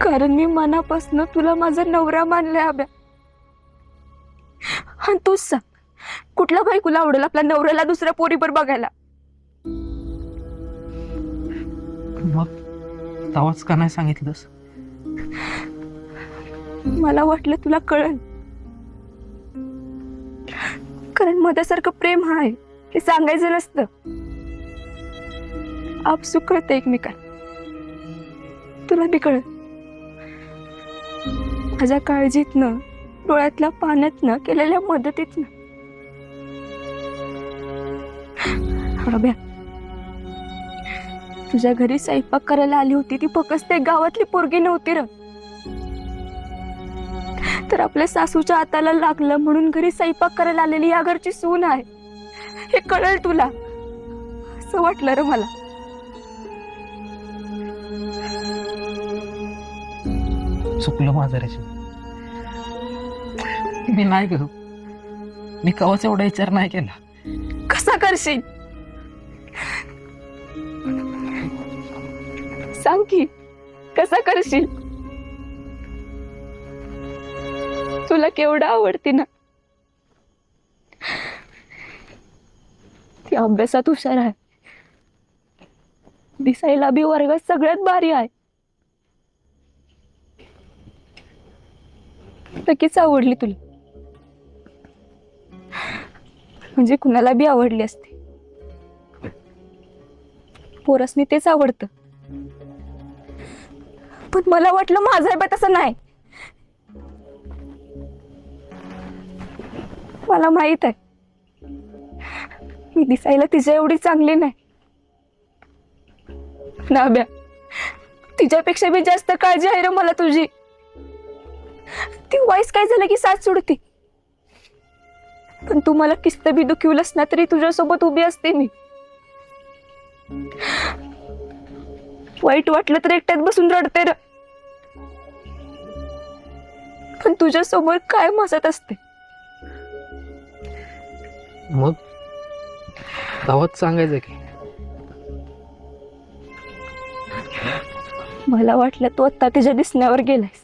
कारण मी मनापासून तुला माझा नवरा मानले अभ्या. आणि तूच सांग. कुठला बायकोला आवडेल आपल्या नवऱ्याला दुसऱ्या पोरीवर बघायला? मग तवाच का नाही सांगितलंस? मला वाटलं तुला कळल. कारण मधासारखं प्रेम हा आहे हे सांगायचं नसतं. आपसुक कळतं एकमेकांना. तुला बी कळत माझ्या काळजीतनं डोळ्यातल्या पाण्यातनं केलेल्या मदतीतनं अभ्या. तुझ्या घरी स्वयंपाक करायला आली होती ती फक्त एक गावातली पोरगी नव्हती र. तर आपल्या सासूच्या हाताला लागलं म्हणून घरी स्वयंपाक करायला आलेली या घरची सून आहे. हे कळल तुला. असं वाटलं र मला. चुकलं माझं मी नाही ग मी कवाच एवढा विचार नाही केला. कसा करशील? सांग की कसा करशील? तुला केवढं आवडते ना? ती अभ्यासात हुशार आहे. दिसायला बी वर्गात सगळ्यात भारी आहे. नक्कीच आवडली तुला. म्हणजे कुणाला बी आवडली असते. पोरसनी तेच आवडतं. पण मला वाटलं माझं बा तसं नाही. मला माहीत आहे. मी दिसायला तिच्या एवढी चांगली नाही. नाब्या तिच्यापेक्षा बी जास्त काळजी आहे रे मला तुझी. ती वाईस काय झालं की साथ सोडती? पण तू मला किस्त बी दुखवलंस ना तरी तुझ्यासोबत उभी असते मी. वाईट वाटलं तर एकट्यात बसून रडते र. पण तुझ्या समोर काय मसत असते. मग? तवाच सांगायचं की? मला वाटलं तू आता तिच्या दिसण्यावर गेलायस.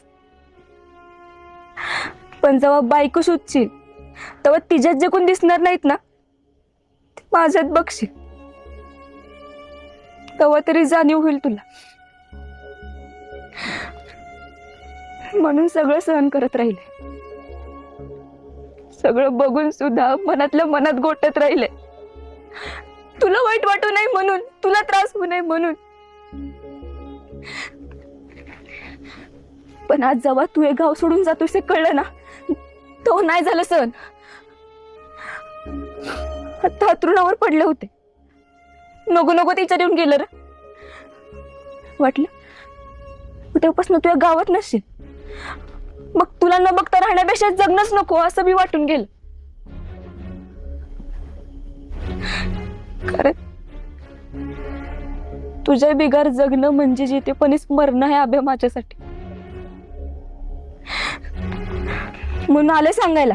पण जेव्हा बायको शोधशील तेव्हा तिच्यात जे कोण दिसणार नाहीत ना ते माझ्यात बघशील. तेव्हा तरी जाणीव होईल तुला. म्हणून सगळं सहन करत राहिले. सगळं बघून सुद्धा मनातल्या मनात गोटत राहिले. तुला वाईट वाटू नये म्हणून तुला त्रास होऊ नये म्हणून. पण आज जेव्हा तू हे गाव सोडून जातोस हे कळलं ना तो नाही झालं सण. आता अतृणावर पडले होते. नको नको तिच्या येऊन गेलं रे. वाटलं तेव्हापासून तुझ्या गावात नसशील. मग तुला न बघता राहण्यापेक्षा जगणंच नको असं मी वाटून गेलं. कारण तुझ्या बिगार जगणं म्हणजे जिथेपणीच मरणं आहे अभ्या माझ्यासाठी. म्हणून आले सांगायला.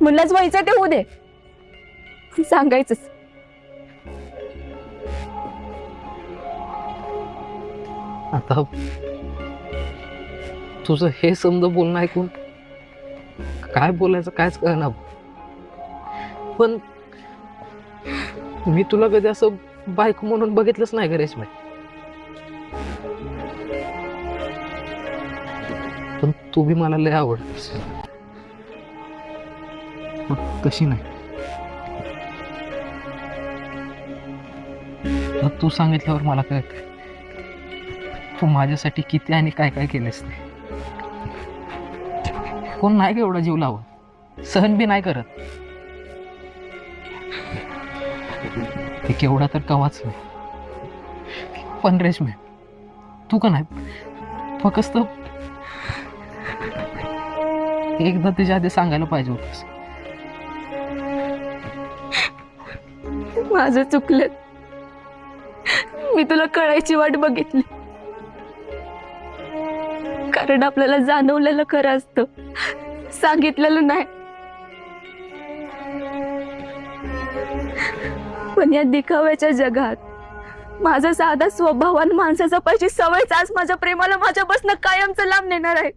म्हणलाच व्हायचं ते होऊ दे. सांगायचंच. आता तुझं हे समज बोलणं ऐकून काय बोलायचं कायच कळना पण मी तुला कधी असं बायको म्हणून बघितलंच नाही गरेश रेशमे? पण तू बी मला लय आवडतेस. पण कशी नाही? तू सांगितल्यावर मला कळत तू माझ्यासाठी किती आणि काय काय केलंस ते. कोण नाही का एवढा जीव लावत? सहन बी नाही करत. ते केवढा तर कवाच नाही पण रेशमे तू का नाही? फक्त एकदा तुझ्या आधी सांगायला पाहिजे होतस. माझं चुकलं. मी तुला कळायची वाट बघितली. कारण आपल्याला जाणवलेलं खरं असतं. सांगितलेलं नाही. पण या दिखाव्याच्या जगात माझा साधा स्वभाव आणि माणसाचा पाहिजे सवयच आज माझ्या प्रेमाला माझ्यापासून कायमचं लांब नेणार आहे.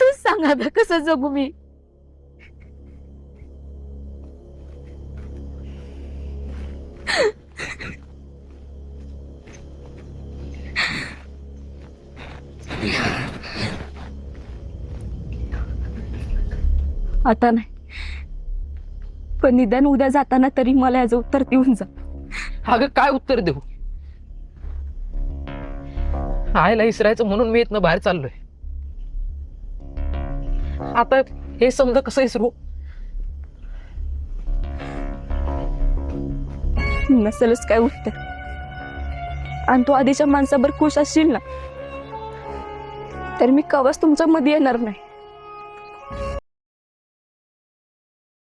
तूच सांगा कसं जगू मी. आता नाही. पण निदान उद्या जाताना तरी मला याचं उत्तर देऊन जा. अगं काय उत्तर देऊ? आयला इसरायचं म्हणून मी इथनं बाहेर चाललोय. आता हे समजा कसं इसरू? नसेलच काय उत्तर आणि तू आधीच्या माणसाबर खुश असशील ना तर मी कवच तुमच्या मध्ये येणार नाही.